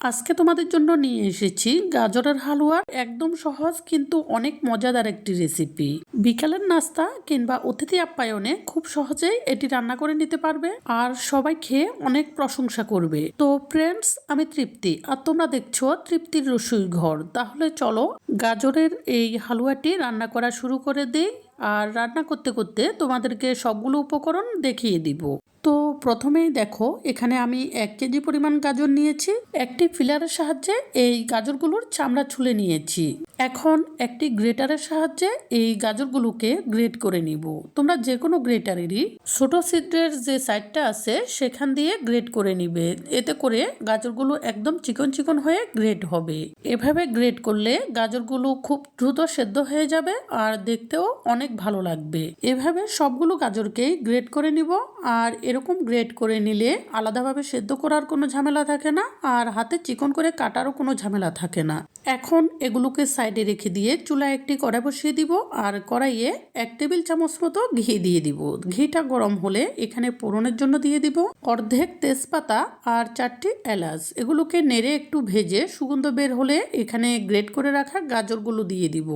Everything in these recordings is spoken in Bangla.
আজকে তোমাদের জন্য নিয়ে এসেছি গাজরের হালুয়া। একদম সহজ কিন্তু অনেক মজাদার একটি রেসিপি বিকালের নাস্তা কিংবা অতিথি আপ্যায়নে খুব সহজেই এটি রান্না করে নিতে পারবে আর সবাই খেয়ে অনেক প্রশংসা করবে। তো ফ্রেন্ডস আমি তৃপ্তি। আর তোমরা দেখছ তৃপ্তির রসুই ঘর তাহলে চলো গাজরের এই হালুয়াটি রান্না করা শুরু করে দিই। আর রান্না করতে করতে তোমাদেরকে সবগুলো উপকরণ দেখিয়ে দিব। তো প্রথমেই দেখো, এখানে আমি এক কেজি পরিমাণ গাজর নিয়েছি। একটি ফিলারের সাহায্যে এই গাজরগুলোর চামড়া ছুলে নিয়েছি। এখন একটি গ্রেটারের সাহায্যে এই গাজরগুলোকে গ্রেট করে নিব। তোমরা যে কোনো গ্রেটারেরই ছোট ছিদ্রের যে সাইডটা আছে, সেখান দিয়ে গ্রেট করে নিবে। এতে করে গাজরগুলো একদম চিকন চিকন হয়ে গ্রেট হবে। এভাবে গ্রেট করলে গাজরগুলো খুব দ্রুত সেদ্ধ হয়ে যাবে আর দেখতেও অনেক ভালো লাগবে। এভাবে সবগুলো গাজরকেই গ্রেট করে নিব আর এরকম গ্রেট করে নিলে আলাদাভাবে সেদ্ধ করার কোনো ঝামেলা থাকে না আর হাতে চিকন করে কাটারও কোনো ঝামেলা থাকে না। এখন এগুলোকে সাইডে রেখে দিয়ে চুলায় একটি কড়াই বসিয়ে দিব আর কড়াইয়ে এক টেবিল চামচ মতো ঘি দিয়ে দিব। ঘিটা গরম হলে এখানে পোড়নের জন্য দিয়ে দিব অর্ধেক তেজপাতা আর চারটি এলাচ। এগুলোকে নেড়ে একটু ভেজে সুগন্ধ বের হলে এখানে গ্রেট করে রাখা গাজরগুলো দিয়ে দিব।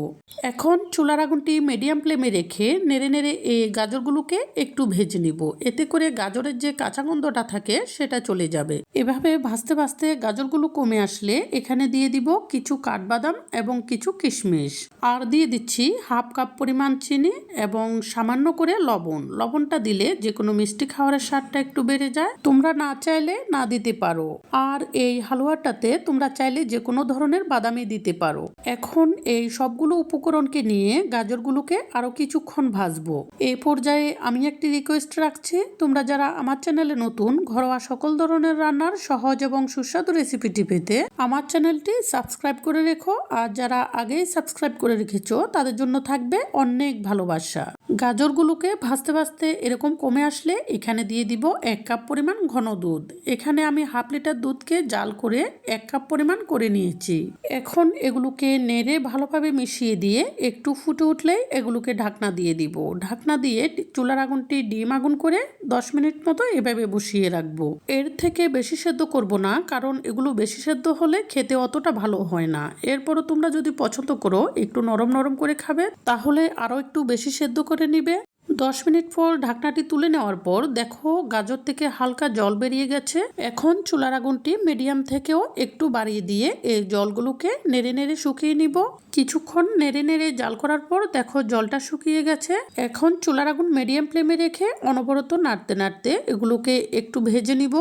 এখন চুলার আগুনটি মিডিয়াম ফ্লেমে রেখে নেড়ে নেড়ে এই গাজরগুলোকে একটু ভেজে নিব। এতে করে গাজরের যে কাঁচা গন্ধটা থাকে সেটা চলে যাবে। এভাবে ভাজতে ভাজতে গাজরগুলো কমে আসলে এখানে দিয়ে দিব কিছু কাঠবাদাম এবং কিছু কিশমিশ। আর দিয়ে দিচ্ছি হাফ কাপ পরিমাণ চিনি এবং সামান্য করে লবণ। লবণটা দিলে যে কোনো মিষ্টি খাবারের স্বাদটা একটু বেড়ে যায়। তোমরা না চাইলে না দিতে পারো। আর এই হালুয়াটাতে তোমরা চাইলে যে কোনো ধরনের বাদামি দিতে পারো। এখন এই সবগুলো উপকরণকে নিয়ে গাজরগুলোকে আরও কিছুক্ষণ ভাজবো। এ পর্যায়ে আমি একটি রিকোয়েস্ট রাখছি। তোমরা যারা আমার চ্যানেলে নতুন, ঘরোয়া সকল ধরনের রান্নার সহজ এবং সুস্বাদু রেসিপিটি পেতে আমার চ্যানেলটি সাবস্ক্রাইব করে রেখো আর যারা আগেই সাবস্ক্রাইব করে রেখেছো, তাদের জন্য থাকবে অনেক ভালোবাসা। গাজরগুলোকে ভাজতে ভাজতে এরকম কমে আসলে এখানে দিয়ে দিব এক কাপ পরিমাণ ঘন দুধ। এখানে আমি হাফ লিটার দুধকে জাল করে এক কাপ পরিমাণ করে নিয়েছি। এখন এগুলোকে নেড়ে ভালোভাবে মিশিয়ে দিয়ে একটু ফুটে উঠলেই এগুলোকে ঢাকনা দিয়ে দিব। ঢাকনা দিয়ে চুলার আগুনটি ডিম আগুন করে দশ মিনিট মতো এভাবে বসিয়ে রাখব। এর থেকে বেশি সেদ্ধ করব না, কারণ এগুলো বেশি সেদ্ধ হলে খেতে অতটা ভালো হয় না। এরপরও তোমরা যদি পছন্দ করো, একটু নরম নরম করে খাবে, তাহলে আরও একটু বেশি সেদ্ধ করে নিবে। দশ মিনিট পর ঢাকনাটি তুলে নেওয়ার পর দেখো গাজর থেকে হালকা জল বেরিয়ে গেছে। এখন চুলার আগুনটি মিডিয়াম থেকেও একটু বাড়িয়ে দিয়ে এই জলগুলোকে নেড়ে নেড়ে শুকিয়ে নিব। কিছুক্ষণ নেড়ে নেড়ে জাল করার পর দেখো জলটা শুকিয়ে গেছে। এখন চুলার আগুন মিডিয়াম ফ্লেমে রেখে অনবরত নাড়তে নাড়তে এগুলোকে একটু ভেজে নিব।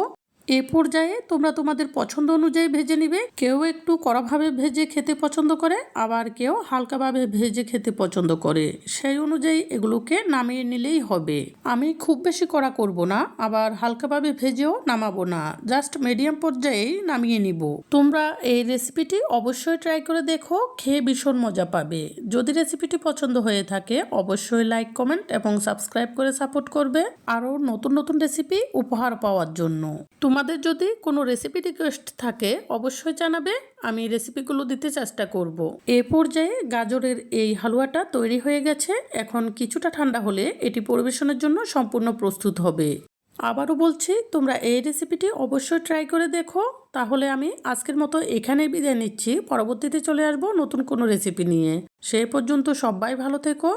এ পর্যায়ে তোমরা তোমাদের পছন্দ অনুযায়ী ভেজে নিবে। কেউ একটু কড়াভাবে ভেজে খেতে পছন্দ করে, আবার কেউ হালকাভাবে ভেজে খেতে পছন্দ করে। সেই অনুযায়ী এগুলোকে নামিয়ে নিলেই হবে। আমি খুব বেশি কড়া করব না, আবার হালকাভাবে ভেজেও নামাবো না। জাস্ট মিডিয়াম পর্যায়েই নামিয়ে নিব। তোমরা এই রেসিপিটি অবশ্যই ট্রাই করে দেখো, খেয়ে ভীষণ মজা পাবে। যদি রেসিপিটি পছন্দ হয়ে থাকে, অবশ্যই লাইক, কমেন্ট এবং সাবস্ক্রাইব করে সাপোর্ট করবে। আরও নতুন নতুন রেসিপি উপহার পাওয়ার জন্য। তোমাদের যদি কোনো রেসিপি রিকোয়েস্ট থাকে, অবশ্যই জানাবে। আমি রেসিপিগুলো দিতে চেষ্টা করব। এ পর্যায়ে গাজরের এই হালুয়াটা তৈরি হয়ে গেছে। এখন কিছুটা ঠান্ডা হলে এটি পরিবেশনের জন্য সম্পূর্ণ প্রস্তুত হবে। আবারও বলছি, তোমরা এই রেসিপিটি অবশ্যই ট্রাই করে দেখো। তাহলে আমি আজকের মতো এখানেই বিদায় নিচ্ছি। পরবর্তীতে চলে আসব নতুন কোনো রেসিপি নিয়ে। সে পর্যন্ত সবাই ভালো থেকো।